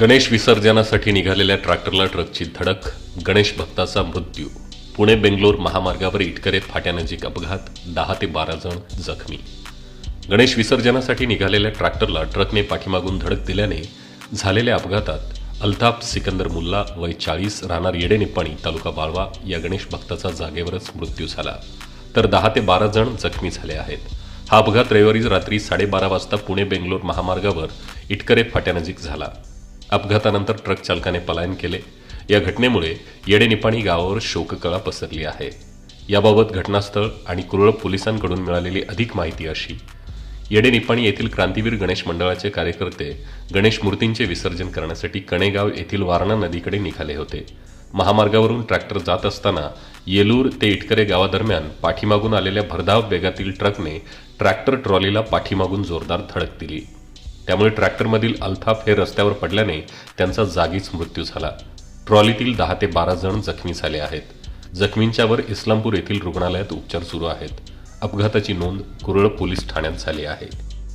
गणेश विसर्जनासाठी निघालेल्या ट्रॅक्टरला ट्रकची धडक गणेश भक्ताचा मृत्यू. पुणे बेंगलोर महामार्गावर इटकरे फाट्यानजीक अपघात दहा ते बारा जण जखमी. गणेश विसर्जनासाठी निघालेल्या ट्रॅक्टरला ट्रकने पाठीमागून धडक दिल्याने झालेल्या अपघातात अल्ताफ सिकंदर मुल्ला वय चाळीस राहणार येडे निपाणी तालुका बाळवा या गणेश भक्ताचा जागेवरच मृत्यू झाला. तर दहा ते बारा जण जखमी झाले आहेत. हा अपघात रविवारी रात्री साडेबारा वाजता पुणे बेंगलोर महामार्गावर इटकरे फाट्यानजीक झाला. अपघातानंतर ट्रक चालकाने पलायन केले. या घटनेमुळे येडेनिपाणी गावावर शोककळा पसरली आहे. याबाबत घटनास्थळ आणि कुरळ पोलिसांकडून मिळालेली अधिक माहिती अशी. येडेनिपाणी येथील क्रांतीवीर गणेश मंडळाचे कार्यकर्ते गणेश मूर्तींचे विसर्जन करण्यासाठी कणेगाव येथील वारणा नदीकडे निघाले होते. महामार्गावरून ट्रॅक्टर जात असताना येलूर ते इटकरे गावादरम्यान पाठीमागून आलेल्या भरधाव वेगातील ट्रकने ट्रॅक्टर ट्रॉलीला पाठीमागून जोरदार धडक दिली. त्यामुळे ट्रॅक्टरमधील अल्ताफ हे रस्त्यावर पडल्याने त्यांचा जागीच मृत्यू झाला. ट्रॉलीतील दहा ते बारा जण जखमी झाले आहेत. जखमींच्यावर इस्लामपूर येथील रुग्णालयात उपचार सुरू आहेत. अपघाताची नोंद कुरळ पोलीस ठाण्यात झाली आहे.